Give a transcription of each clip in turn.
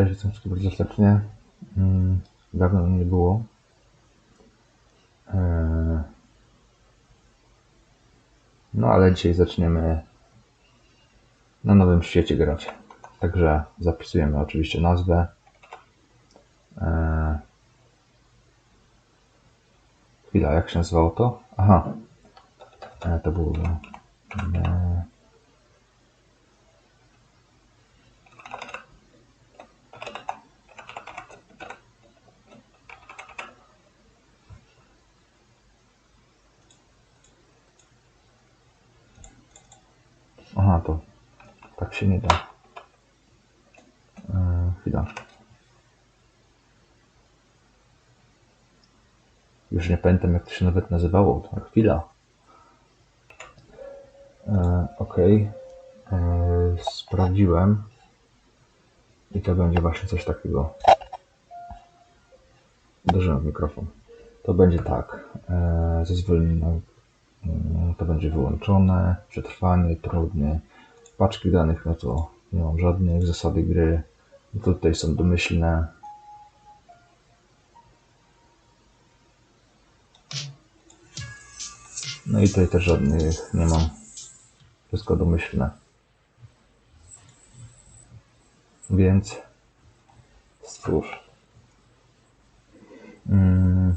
Cześć, witam wszystkich bardzo serdecznie. Mm, Dawno mnie nie było. Eee, No ale dzisiaj zaczniemy na nowym świecie grać. Także zapisujemy oczywiście nazwę. Eee, Chwila, jak się nazywało to? Aha. E, To było. E, to tak się nie da. Eee, Chwila. Już nie pamiętam, jak to się nawet nazywało. To chwila. E, ok. E, sprawdziłem. I to będzie właśnie coś takiego. Uderzyłem w mikrofon. To będzie tak. E, zezwolenie Mm, to będzie wyłączone, przetrwanie, trudny, paczki danych, no to nie mam żadnych, zasady gry, no to tutaj są domyślne. No i tutaj też żadnych nie mam, wszystko domyślne. Więc cóż. Mm,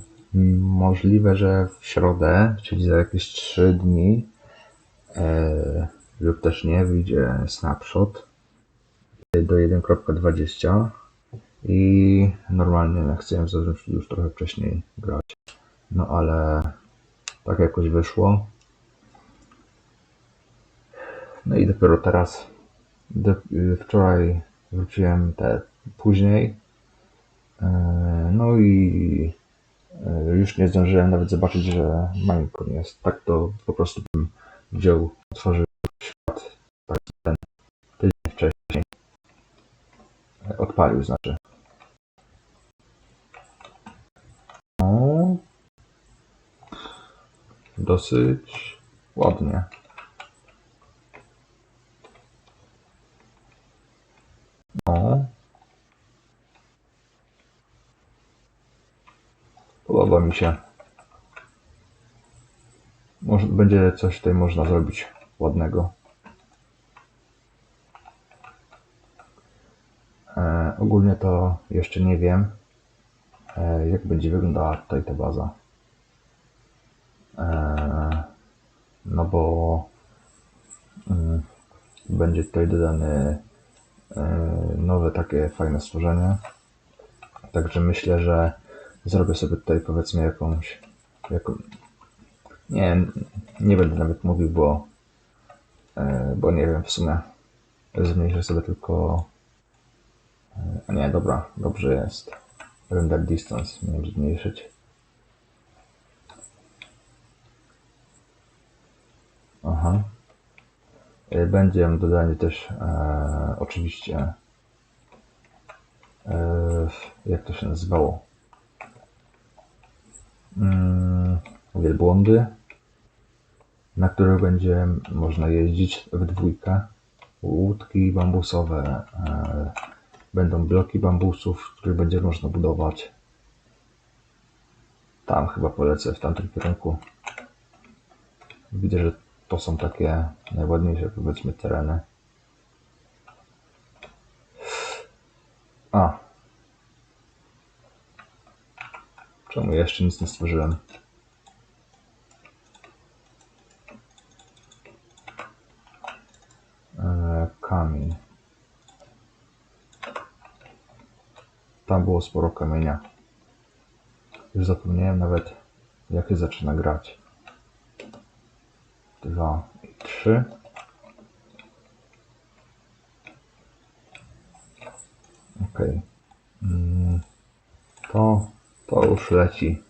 Możliwe, że w środę, czyli za jakieś 3 dni, e, lub też nie, wyjdzie snapshot do 1.20 i normalnie chciałem zacząć już trochę wcześniej grać. No ale tak jakoś wyszło. No i dopiero teraz, do, wczoraj wróciłem te później. E, no i E, Już nie zdążyłem nawet zobaczyć, że Minecraft jest. Tak to po prostu bym wziął, otworzył ten tydzień wcześniej. Odpalił, znaczy. No, dosyć ładnie. No, Podoba mi się. Może, będzie coś tutaj można zrobić ładnego. To jeszcze nie wiem, e, jak będzie wyglądała tutaj ta baza. E, no bo mm, będzie tutaj dodane nowe takie fajne stworzenie. Także myślę, że Zrobię sobie tutaj powiedzmy jakąś. Jaką... Nie, nie będę nawet mówił, bo. e, Bo nie wiem w sumie. Zmniejszę sobie tylko. E, A nie, dobra, dobrze jest. Render distance miałem zmniejszyć. Aha. E, Będzie dodanie też e, oczywiście. E, jak to się nazywało? mm, wielbłądy, na których będzie można jeździć w dwójkę. Łódki bambusowe, e, będą bloki bambusów, w których będzie można budować. Tam chyba polecę w tamtym kierunku. Widzę, że to są takie najładniejsze powiedzmy tereny. A, Czemu jeszcze nic nie stworzyłem? Eee, kamień. Tam było sporo kamienia. Już zapomniałem nawet, jak się zaczyna grać. Dwa i trzy. Okej. Mm, To to już leci.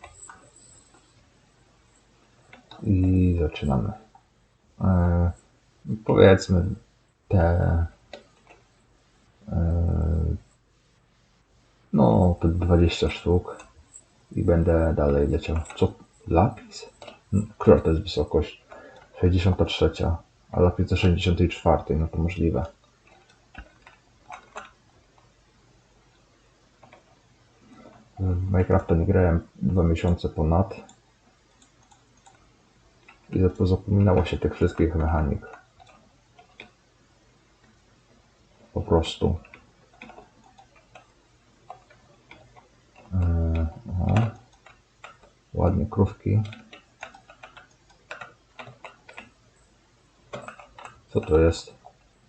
I zaczynamy. E, powiedzmy te. E, no, te 20 sztuk. I będę dalej leciał. Co? Lapis? Która to jest wysokość? 63. A lapis to 64. No to możliwe. W Minecrafta nie grałem dwa miesiące ponad. I zapo- zapominało się tych wszystkich mechanik. Po prostu. Yy, o. Ładnie krówki. Co to jest?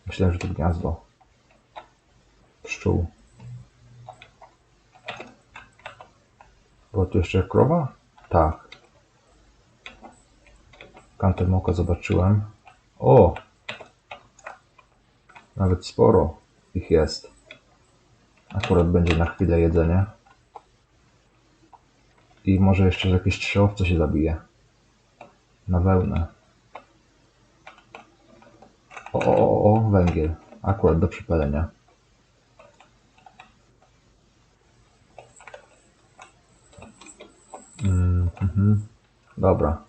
Myślałem, że to gniazdo. Pszczół. Była tu jeszcze krowa? Tak. Kantem oka zobaczyłem. O! Nawet sporo ich jest. Akurat będzie na chwilę jedzenie. I może jeszcze jakieś trzy owce się zabije. Na wełnę. O, o, o, o, węgiel. Akurat do przypalenia. Mm, mhm. Dobra.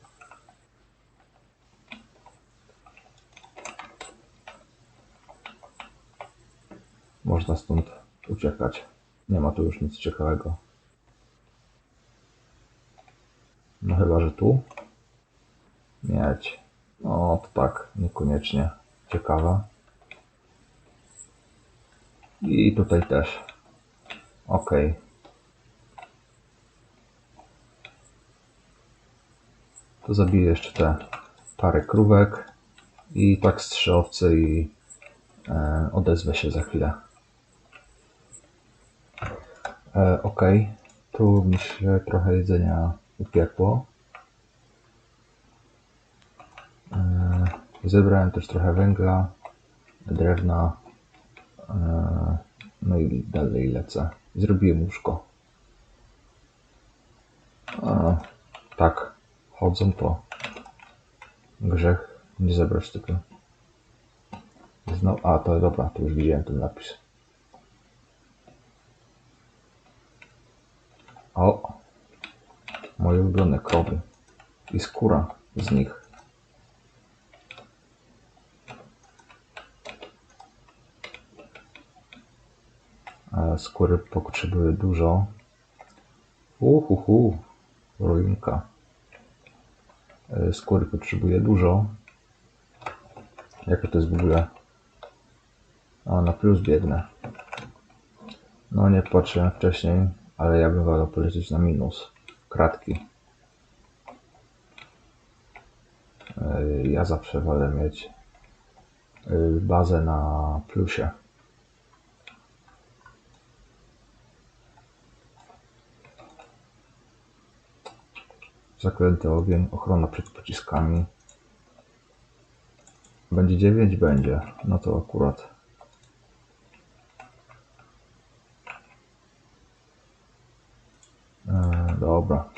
Można stąd uciekać. Nie ma tu już nic ciekawego. No chyba, że tu. Mieć. No to tak, niekoniecznie ciekawe. I tutaj też. Ok. To zabiję jeszcze te parę krówek i tak owce i e, odezwę się za chwilę. E, ok, tu mi się trochę jedzenia upiekło. E, zebrałem też trochę węgla, drewna, e, no i dalej lecę. Zrobiłem łóżko. A, tak, chodzą to grzech nie zebrać tego. Znowu, a to dobra, to już widziałem ten napis. O, moje ulubione krowy i skóra z nich. Skóry potrzebuję dużo. Uhuhu, ruinka. E, Skóry potrzebuję dużo. Jakie to jest w ogóle? A, na plus biegnę. No nie patrzyłem wcześniej, ale ja bym wolał polecieć na minus. Kratki. E, Ja zawsze wolę mieć e, bazę na plusie. Zaklęty ogień, ochrona przed pociskami. Będzie 9? Będzie. No to akurat. E, dobra,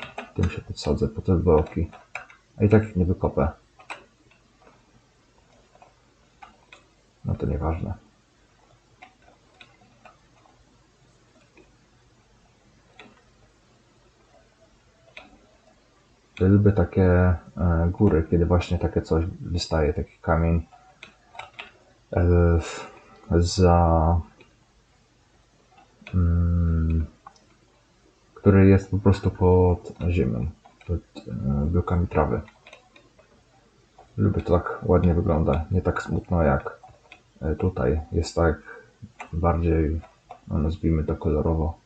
tym się podsadzę po te bloki. A i tak ich nie wykopę. No to nieważne. Ja lubię takie e, góry, kiedy właśnie takie coś wystaje, taki kamień za mm, który jest po prostu pod ziemią, pod e, blokami trawy. Lubię to tak ładnie wygląda, nie tak smutno jak e, tutaj. Jest tak bardziej, no nazwijmy to kolorowo.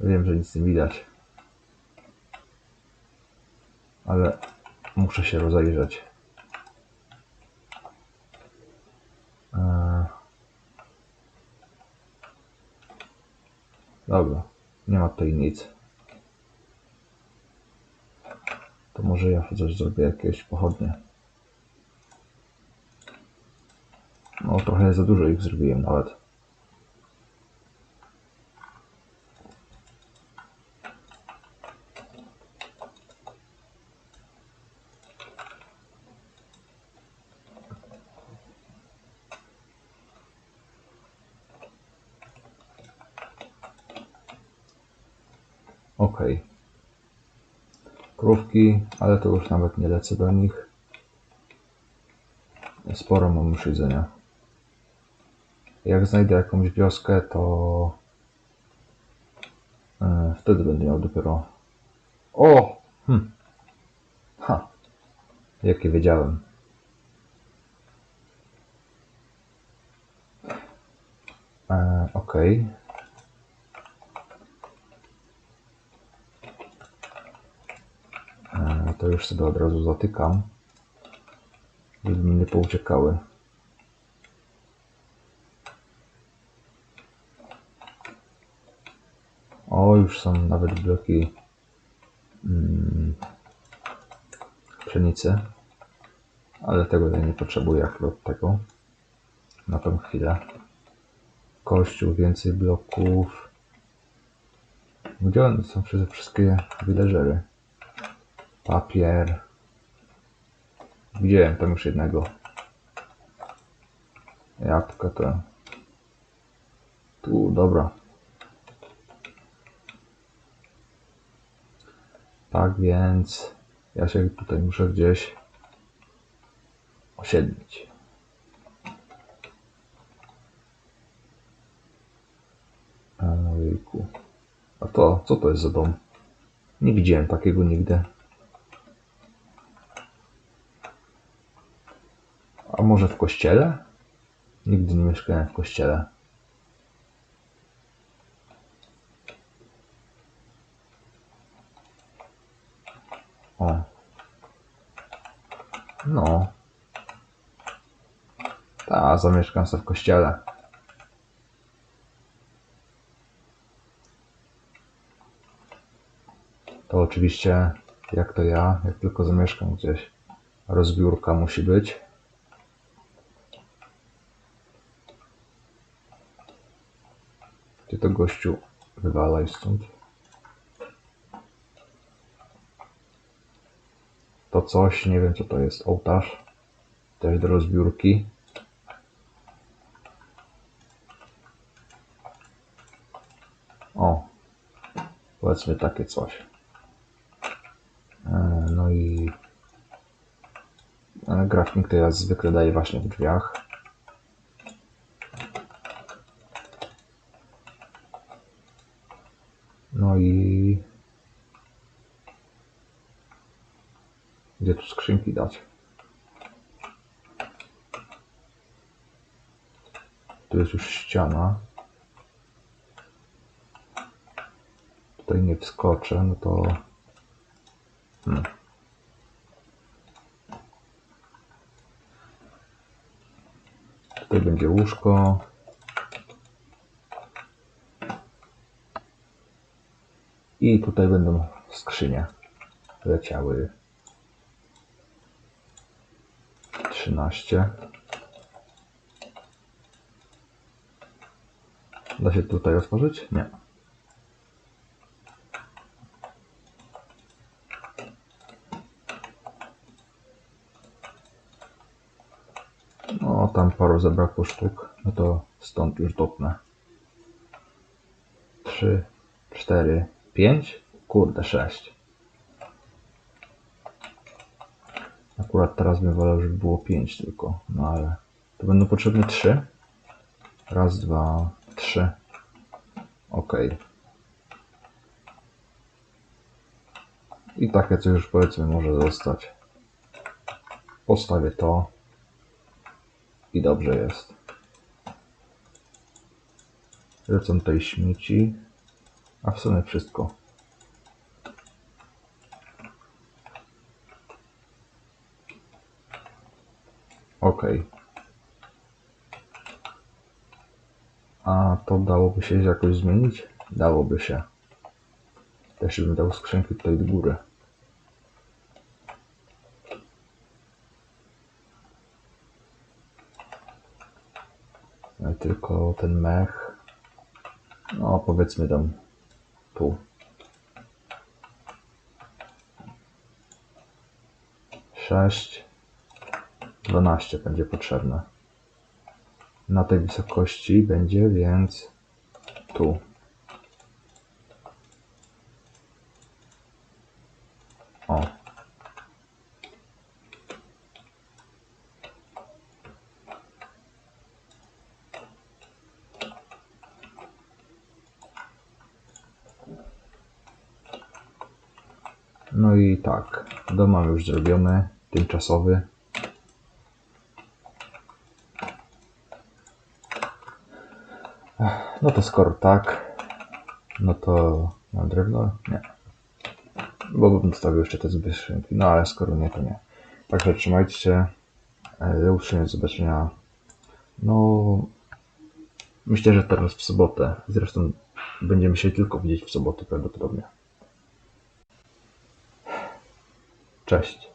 Wiem, że nic nie widać. Ale muszę się rozejrzeć. Dobra, nie ma tutaj nic. To może ja chociaż zrobię jakieś pochodnie. No trochę za dużo ich zrobiłem nawet. Ok. Krówki, ale to już nawet nie lecę do nich. Sporo mam już jedzenia. Jak znajdę jakąś wioskę, to E, Wtedy będę miał dopiero. O! Hm. Ha! Jakie wiedziałem. E, Okej. E, To już sobie od razu zatykam, żeby mi nie pouciekały. O, już są nawet bloki mm, pszenicy, ale tego ja nie potrzebuję akurat tego na tą chwilę. Kościół, więcej bloków. Gdzie są wszystkie villagery? Papier. Widziałem tam już jednego. Jabłka to. Tu, dobra. Tak więc ja się tutaj muszę gdzieś osiedlić. A to, co to jest za dom? Nie widziałem takiego nigdy. A może w kościele? Nigdy nie mieszkałem w kościele. O. No. Ta, zamieszkam sobie w kościele. To oczywiście, jak to ja, jak tylko zamieszkam gdzieś, rozbiórka musi być. Gdzie to gościu wywalaj stąd? To coś, nie wiem co to jest, ołtarz. Też do rozbiórki. O, powiedzmy takie coś. E, No i e, grafik to ja zwykle daję właśnie w drzwiach. No i gdzie tu skrzynki dać? Tu jest już ściana. Tutaj nie wskoczę, no to Hmm. Tutaj będzie łóżko. I tutaj będą skrzynie leciały. 13. Da się tutaj otworzyć? Nie. No, tam paru zabrakło sztuk. No to stąd już dopnę. 3, 4, 5. Kurde, 6. Akurat teraz bym wolał, żeby było 5 tylko. No ale to będą potrzebne 3. Raz, dwa, trzy. Ok. I takie coś już powiedzmy może zostać. Postawię to. I dobrze jest. Lecą tutaj śmieci. A w sumie wszystko. Ok. A to dałoby się jakoś zmienić? Dałoby się. Też bym dał skrzynki tutaj do góry. I tylko ten mech. No powiedzmy tam tu. Sześć. Dwanaście będzie potrzebne. Na tej wysokości będzie więc tu. O. No i tak, dom mam już zrobiony, tymczasowy. No to skoro tak, no to mam drewno? Nie. Bo bym zostawił jeszcze te zbyt skrzynki. No ale skoro nie, to nie. Także trzymajcie się. E, do zobaczenia. No, myślę, że teraz w sobotę. Zresztą będziemy się tylko widzieć w sobotę prawdopodobnie. Cześć.